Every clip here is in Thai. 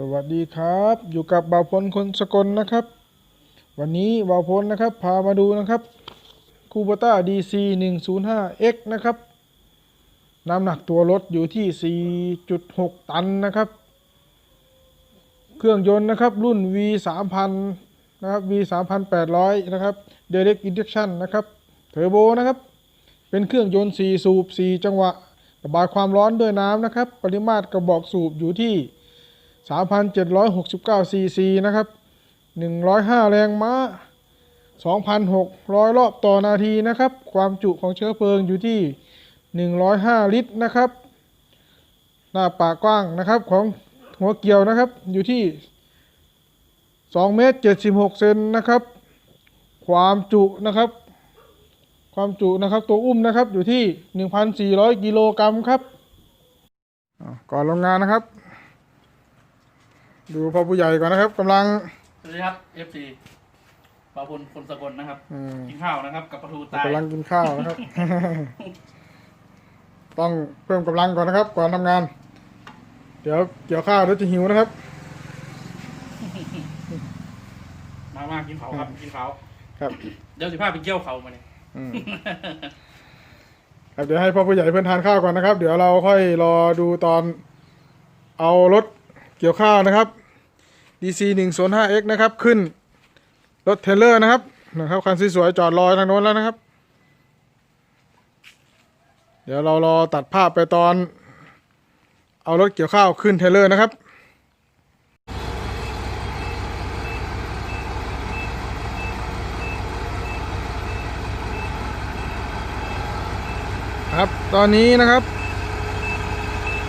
สวัสดีครับ อยู่กับบ่าวพลคนสกลนะครับ วันนี้บ่าวพลนะครับ พามาดูนะครับคูปต้า DC 105X นะครับน้ำหนักตัวรถอยู่ที่ 4.6 ตันนะครับ เครื่องยนต์นะครับ รุ่น V 3 0 0นะครับ V 3 8 0 0นะครับ Direct Injection นะครับเทอร์โบนะครับ เป็นเครื่องยนต์ 4 สูบ 4 จังหวะระบายความร้อนด้วยน้ำนะครับ ปริมาตรกระบอกสูบอยู่ที่ 3,769 ซีซีนะครับ 105 แรงม้า 2,600 รอบต่อนาทีนะครับ ความจุของเชื้อเพลิงอยู่ที่ 105 ลิตรนะครับ หน้าปากกว้างนะครับของหัวเกี่ยวนะครับอยู่ที่2เมตร76 เซนนะครับ ความจุนะครับ ความจุนะครับตัวอุ้มนะครับอยู่ที่ 1,400 กิโลกรัมครับก่อนลงงานนะครับ ดูพ่อผู้ใหญ่ก่อนนะครับกำลัง สวัสดีครับ FC ปาพลคนสกลนะครับ อืมกินข้าวนะครับ กับปลาทูตายกำลังกินข้าวนะครับ ต้องเพิ่มกำลังก่อนนะครับ ก่อนทำงาน เดี๋ยวเกี่ยวข้าวเดี๋ยวจะหิวนะครับ มามากินเขาครับ กินเขาครับเดี๋ยวสิพาไปเกี่ยวเขามาเนี่ย อืม ครับเดี๋ยวให้พ่อผู้ใหญ่เพื่อนทานข้าวก่อนนะครับ เดี๋ยวเราค่อยรอดูตอน เอารถ เกี่ยวข้าวนะครับ DC 1 0 5 X นะครับ ขึ้นรถเทเลอร์นะครับนะครับคันสวยๆจอดรอทางโน้นแล้วนะครับ เดี๋ยวเรารอตัดภาพไปตอน เอารถเกี่ยวข้าวขึ้นเทเลอร์นะครับครับตอนนี้นะครับ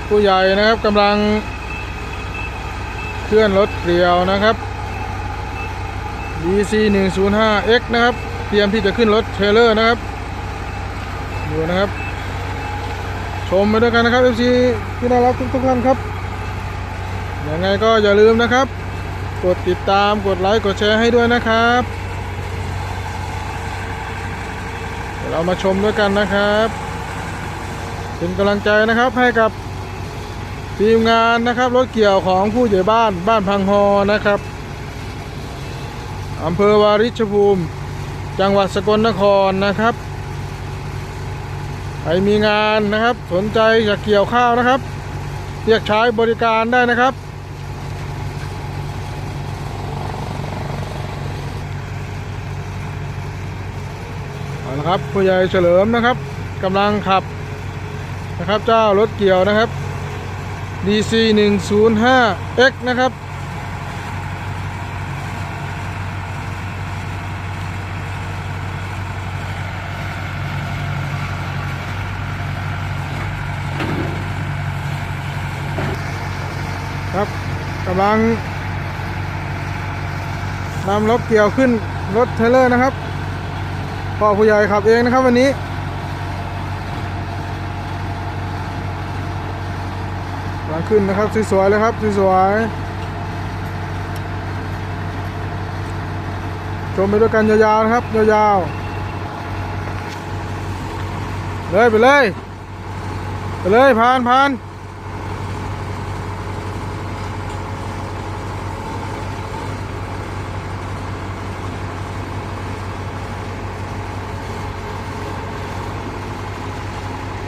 ผู้ใหญ่นะครับกำลัง เคลื่อนรถเกลียวนะครับ DC 105X นะครับ เตรียมที่จะขึ้นรถเทรลเลอร์นะครับดูนะครับ ชมไปด้วยกันนะครับ FC ที่น่ารักทุกท่านครับยังไงก็อย่าลืมนะครับ กดติดตามกดไลค์กดแชร์ให้ด้วยนะครับเดี๋ยวเรามาชมด้วยกันนะครับ เป็นกำลังใจนะครับให้กับ ทีมงานนะครับรถเกี่ยวของผู้ใหญ่บ้านบ้านพังฮอนะครับอำเภอวาริชภูมิ จังหวัดสกลนครนะครับใครมีงานนะครับ สนใจจะเกี่ยวข้าวนะครับ เรียกใช้บริการได้นะครับ เอาละครับผู้ใหญ่เฉลิมนะครับกำลังขับนะครับ เจ้ารถเกี่ยวนะครับ DC 105 X นะครับครับกำลังนำรถเกี่ยวขึ้นรถเทเลอร์นะครับพ่อผู้ใหญ่ขับเองนะครับวันนี้ กำลัง ขึ้นนะครับสวยๆเลยครับสวยๆชมไปด้วยกันยาวๆนะครับยาวๆเลยไปเลยไปเลยผ่านผ่าน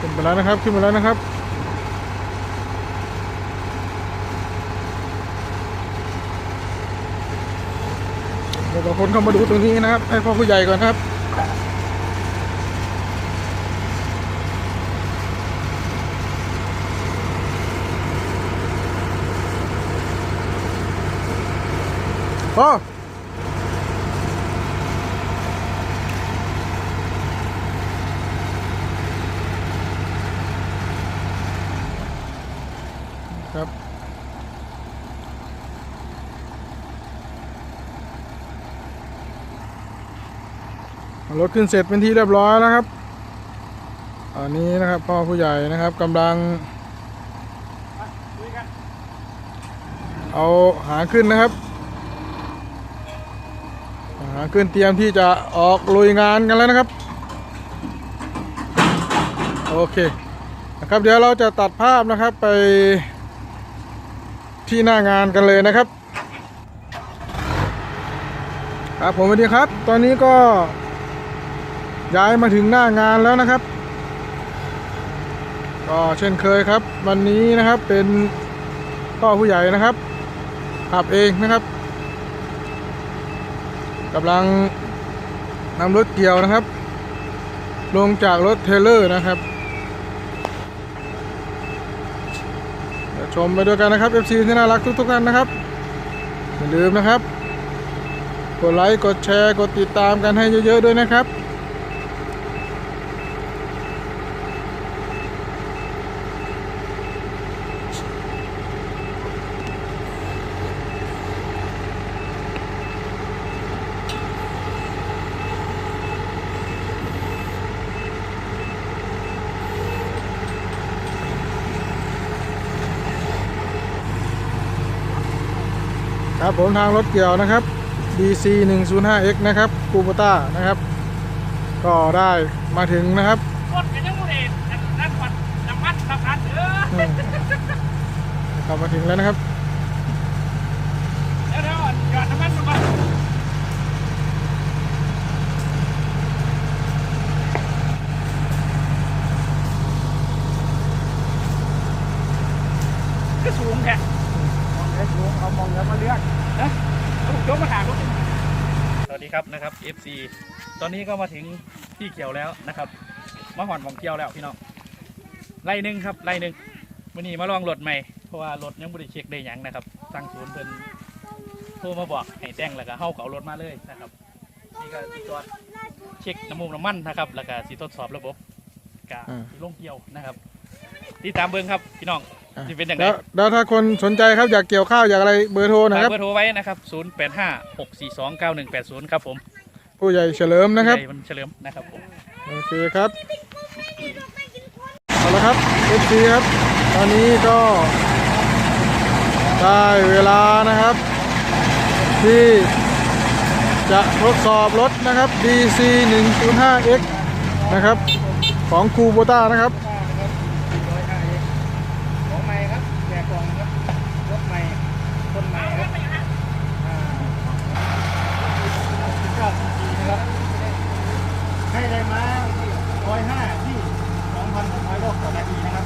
ขึ้นไปแล้วนะครับขึ้นไปแล้วนะครับ ดี๋ยวบางคนเข้ามาดูตรงนี้นะครับ ให้พ่อผู้ใหญ่ก่อนครับพ่อ รถขึ้นเสร็จเป็นที่เรียบร้อยแล้วครับอันนี้นะครับพ่อผู้ใหญ่นะครับกำลัง เอาหางขึ้นนะครับ หางขึ้นเตรียมที่จะออกลุยงานกันแล้วนะครับ โอเคนะครับเดี๋ยวเราจะตัดภาพนะครับไปทที่หน้างานกันเลยนะครับ ครับผมสวัสดีครับ ตอนนี้ก็ ย้ายมาถึงหน้างานแล้วนะครับ ก็เช่นเคยครับ วันนี้นะครับเป็นพ่อผู้ใหญ่นะครับขับเองนะครับกำลังนำรถเกี่ยวนะครับ ลงจากรถเทเลอร์นะครับชมไปด้วยกันนะครับ FC ที่น่ารักทุกๆท่านนะครับอย่าลืมนะครับ กดไลค์ กดแชร์ กดติดตามกันให้เยอะๆด้วยนะครับ ครับผมทางรถเกี่ยวนะครับ DC 105X นะครับคูปต้านะครับ ก็ได้มาถึงนะครับรถกันยังบ่ได้นั่นวัดน้ำมันสำคัญเด้ออืมขับมาถึงแล้วนะครับ เดี๋ยวเดี๋ยวหยอดน้ำมันมาก่อนก็สูงแค่มองได้สูงเอามองแล้วมาเลือกนะเอายกมาถามรถ สวัสดี ครับนะครับ FC ตอนนี้ก็มาถึงที่เกี่ยวแล้วนะครับมาหอนของเกี่ยวแล้วพี่น้องไล่หนึ่งครับไล่หนึ่งวันนี้มาลองรถใหม่เพราะว่ารถยังไม่ได้เช็คได้หยังนะครับทางศูนย์เพิ่นโทรมาบอกให้แต่งแล้วก็เข้าเขารถมาเลยนะครับนี่ก็สิจอดเช็คน้ำมูกน้ำมันนะครับแล้วก็สิทดสอบระบบกะอ่าสิลงเกี่ยวนะครับติดตามเบิ้งครับพี่น้อง อะจะเป็นอย่างไรแล้วแล้วถ้าคนสนใจครับอยากเกี่ยวข้าวอยากอะไรเบอร์โทรนะฝากครับ เบอร์โทรไว้นะครับ 0 8 5 6 4 2 9 1 8 0 ครับผมผู้ใหญ่เฉลิมนะครับ ใหญ่มันเฉลิมนะครับผม โอเคครับ เอาละครับ FC ครับ ตอนนี้ก็ได้เวลานะครับ ที่จะทดสอบรถนะครับ DC 105X นะครับ ของคูโบต้านะครับ ของใหม่ครับแจกกล่องครับรถใหม่คนใหม่ครับอ่าเก้าสิบสี่นะครับ ให้ได้มาร้อยห้าที่สองพันหกร้อยโลต่อนาทีนะครับ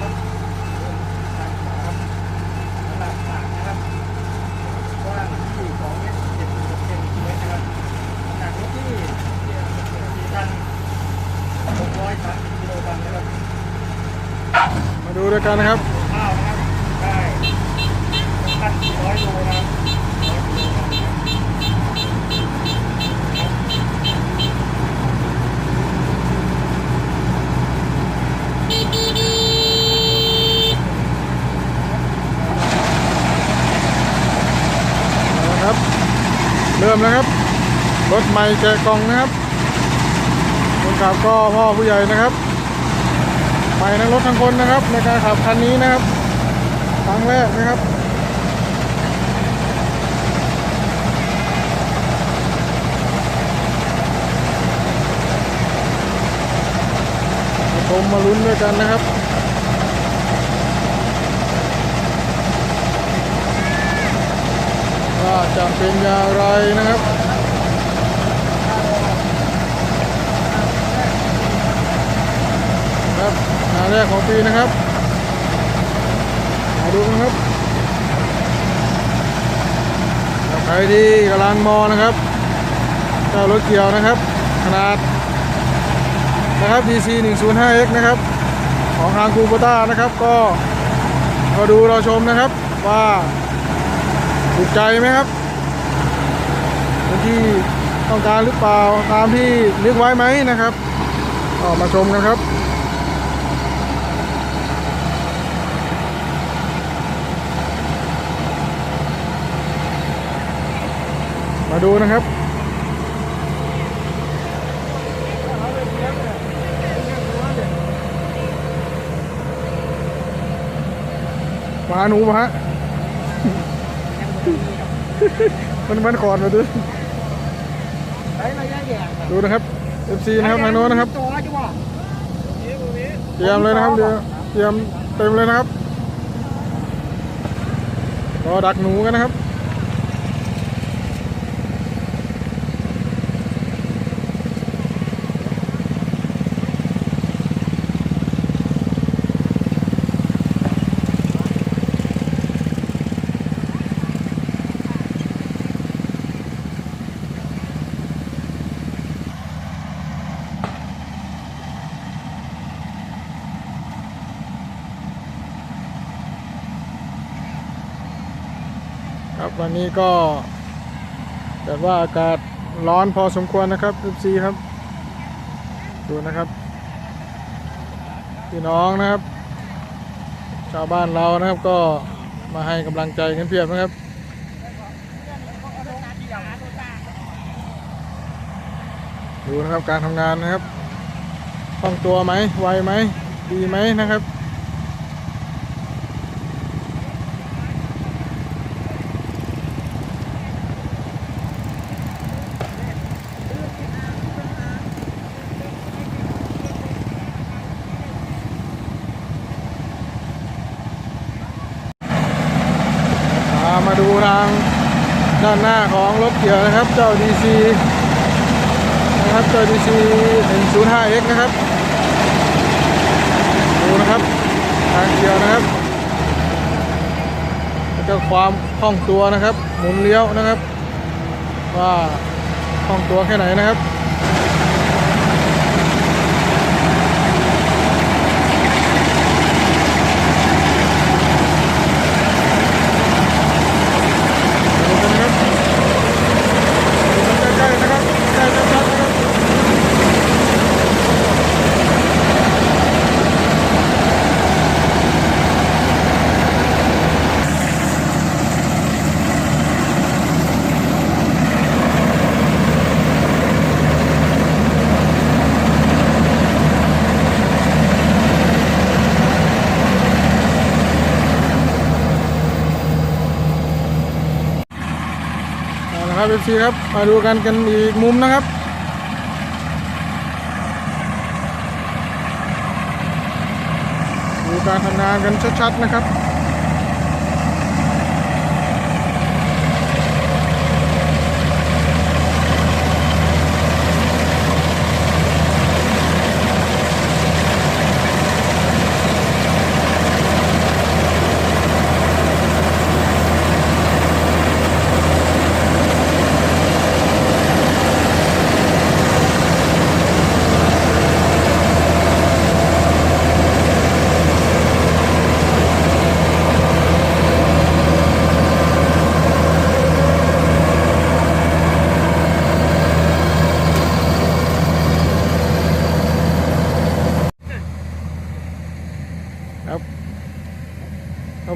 ครับขนาดปากนะครับกว้างที่สองเมตรเจ็ดสิบหกเซนติเมตรนะครับขนาดรถที่สี่พันหกร้อยสามสิบกิโลกรัมนะครับมาดูด้วยกันนะครับข้าวนะครับได้พันร้อยโลนะครับร้อยกิโลกรัมนะครับเอาละครับ เริ่มแล้วครับ รถใหม่แกะกล่องนะครับคนขับก็พ่อผู้ใหญ่นะครับใหม่ทั้งรถทั้งคนนะครับ ในการขับคันนี้นะครับครั้งแรกนะครับมาชมมาลุ้นด้วยกันนะครับ ว่าจะ เป็นอย่างไรนะครับครับงานแรกของปีนะครับมาดูนะครับใครที่กำลังมองนะครับเจ้ารถเกี่ยวนะครับ ขนาดนะครับ DC 105X นะครับ ของทางคูโบต้านะครับก็มาดูเราชมนะครับว่าถูกใจไหมครับ เป็นที่ต้องการหรือเปล่าตามที่นึกไว้ไหมนะครับก็มาชมกันครับมาดูนะครับ มาหนูมาฮะ มันมันขอดมาดูใช้ระย ดูนะครับเอฟซีนะครับทางโน้นนะครับเตรียมเลยนะครับเดี๋ยวเตรียมเต็มเลยนะครับรอดักหนูกันนะครับ ครับวันนี้ก็แต่ว่าอากาศร้อนพอสมควรนะครับ FC ครับ ดูนะครับพี่น้องนะครับ ชาวบ้านเรานะครับก็มาให้กำลังใจกันเพียบนะครับดูนะครับการทำงานนะครับคล่องตัวไหมไวไหมดีไหมนะครับ พามาดูทางด้านหน้าของรถ เกี่ยวนะครับ เจ้า DC นะครับ เจ้า DC 105X นะครับ ดูนะครับทางเกี่ยวนะครับแล้วก็ความคล่องตัวนะครับ หมุนเลี้ยวนะครับ ว่าคล่องตัวแค่ไหนนะครับ ดูกันนะครับดูกันใกล้ๆนะครับใกล้ชัดๆนะครับเอาละ ครับเอฟซีครับ มาดูกันกันอีกมุมนะครับดูการทำงานกันชัดๆนะครับครับ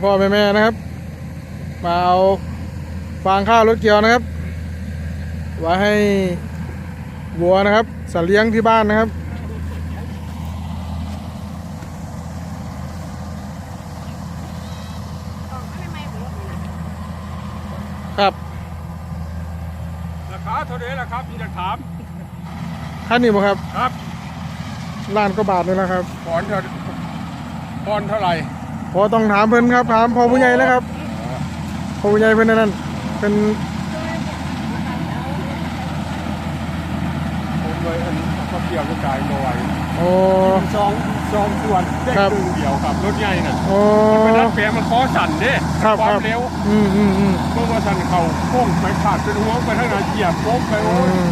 พ่อพ่อแม่แม่นะครับ มาเอาฟางข้าวรถเกี่ยวนะครับ ไว้ให้วัวนะครับสัตว์เลี้ยงที่บ้านนะครับ ครับราคาเท่าไหร่ล่ะครับพี่จะถามท่านนี่บ่ครับครับล้านก็บาทเลยนะครับ ผ่อนเท่าผ่อนเท่าไหร่ พอต้องถามเพิ่นครับถามพอผู้ใหญ่นะครับพอผู้ใหญ่เพิ่นนั่นเป็นผมเลยอันก็เกี่ยวกับกายบ่อยโอ้ สองสองส่วนได้ครับ ครึ่งเดียวครับรถใหญ่น่ะโอ้ มันรัดแปลมันคอสั่นเด้ครับควาคมรับเร็วอืมอืมอืมเมื่อว่าสั่นเข่าโค้งไปขาดเป็นหัวไปทางไหนเหยียบโค้งไปอืโอ้ยม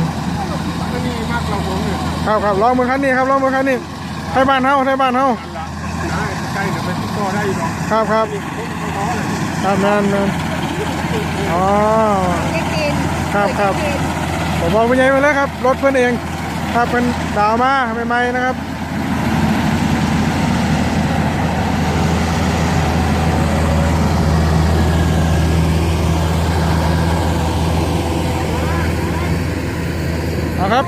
ไม่นี่มากเราผมเนี่ยครับครับลองมือคันนี้ครับลองมือคันนี้ไทยบ้านเฮาไทยบ้านเฮา อได้อีกหรอกครับครับนี่ผมเขาท้อเลยครับแมนแมนอ๋อครับครับผมบอกผู้ใหญ่มาแล้วครับ รถเพื่อนเองครับเป็นดาวมาใหม่ๆนะครับเอาครับ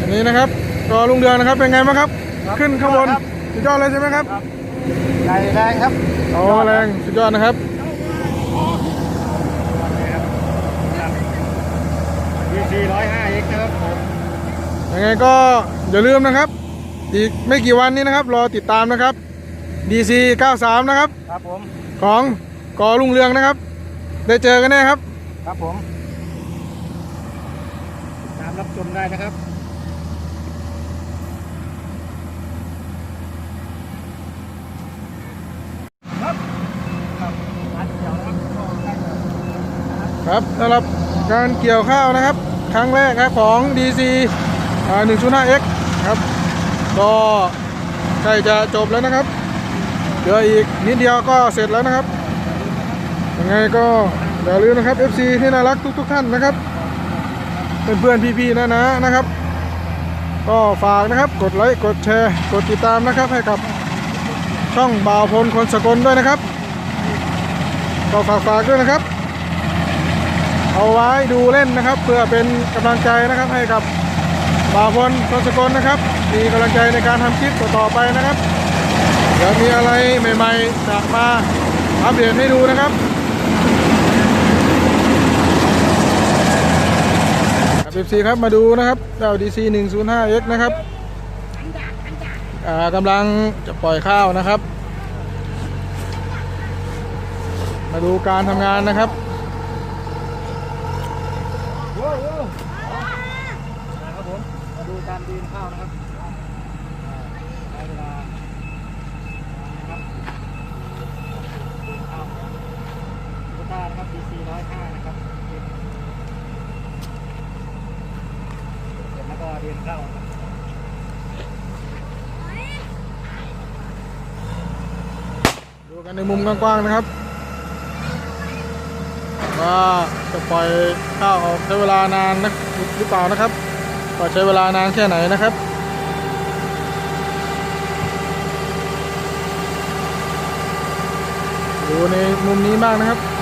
อันนี้นะครับก็ลุงเดือนนะครับเป็นไงบ้างครับ ขึ้นข้างบนสุดยอดเลยใช่ไหมครับ ใหญ่แรงครับโอ้แรงสุดยอดนะครับวีซีร้อยห้าเอ็กนะครับผมยังไงก็อย่าลืมนะครับ อีกไม่กี่วันนี้นะครับรอติดตามนะครับ DC 93 นะครับ ครับผม ของกอลุงเรืองนะครับ ได้เจอกันแน่ครับ ครับผมติดตามรับชมได้นะครับครับครับร้านเดียวนะครับก็ใกล้จะ ครับสำหรับการเกี่ยวข้าวนะครับ ครั้งแรกครับของ DC อ่า 105X ครับ ก็ใกล้จะจบแล้วนะครับเหลืออีกนิดเดียวก็เสร็จแล้วนะครับยังไงก็อย่าลืมนะครับ FC ที่น่ารักทุกๆท่านนะครับเพื่อนๆพี่ๆนะนะนะครับ ก็ฝากนะครับกดไลค์กดแชร์กดติดตามนะครับให้กับช่องบ่าวพลคนสกลด้วยนะครับ ก็ฝากฝากด้วยนะครับ เอาไว้ดูเล่นนะครับ เพื่อเป็นกำลังใจนะครับให้กับบ่าวพลคนสกลนะครับ มีกำลังใจในการทำคลิปต่อไปนะครับ เดี๋ยวมีอะไรใหม่ๆจะมาอัปเดตให้ดูนะครับครับ FC ครับมาดูนะครับเจ้า DC 105X นะครับอ่ากำลังจะปล่อยข้าวนะครับ มาดูการทำงานนะครับ 405 นะครับเสร็จแล้วก็รียนเข้าดูกันในมุมกว้างๆนะครับว่าจะปล่อยข้าวออกใช้เวลานานนะหรือเปล่านะครับก็ใช้เวลานานแค่ไหนนะครับดูในมุมนี้บ้างนะครับ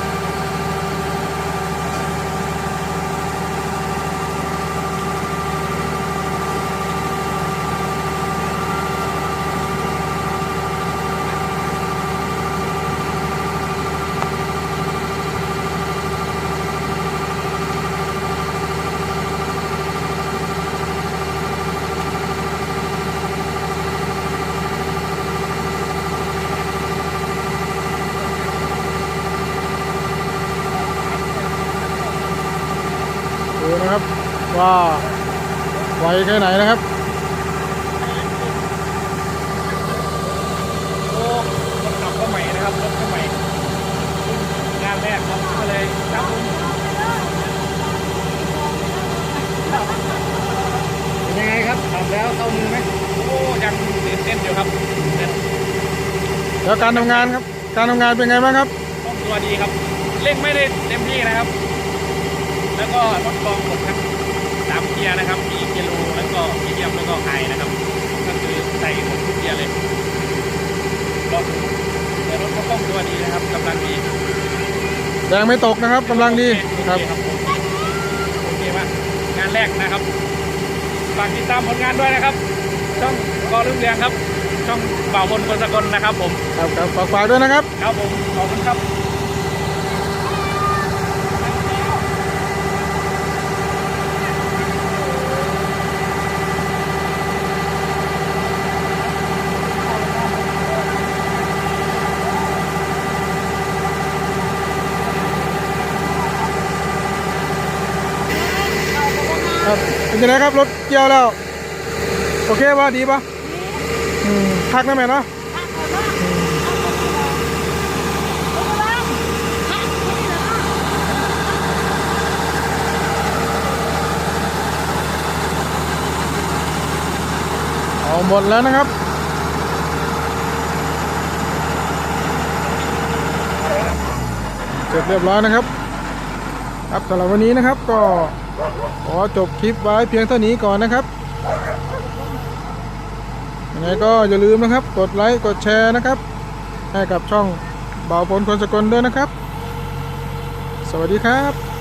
แค่ไหนนะครับโอ้รถขับก็ใหม่นะครับรถก็ใหม่งานแรกครับก็เลยครับผมเป็นยังไงครับทำแล้วเข้ามือไหมโอ้ยังตื่นเต้นอยู่ครับตื่นเต้นแล้วการทำงานครับการทำงานเป็นไงบ้างครับต้องตัวดีครับเร่งไม่ได้เต็มที่นะครับ แล้วก็รถกองหมดครับสามเกียร์นะครับมี เกียร์โลแล้วก็มีเดียมแล้วก็ไฮนะครับ ก็คือใส่หมดทุกเกียร์เลยรถแต่รถก็คล่องตัวดีนะครับกำลังดีแรงไม่ตกนะครับกำลังดีครับโอเคผมโอเคมากงานแรกนะครับฝากติดตามผลงานด้วยนะครับ ช่องกอลุ่งเรืองครับ ช่องบ่าวบนคนสกลนะครับผม ครับครับฝากฝากด้วยนะครับ ครับผมขอบคุณครับ ครับเป็นครับรถเกี่ยวแล้ว โอเคป่ะดีป่ะพักนะแม่เนาะเอาหมดแล้วนะครับเสร็จเรียบร้อยนะครับ ครับสำหรับวันนี้นะครับก็ขอจบคลิปไว้เพียงเท่านี้ก่อนนะครับยังไงก็อย่าลืมนะครับ กดไลค์กดแชร์นะครับ ให้กับช่องเบาวพลคนสกลด้วยนะครับ สวัสดีครับ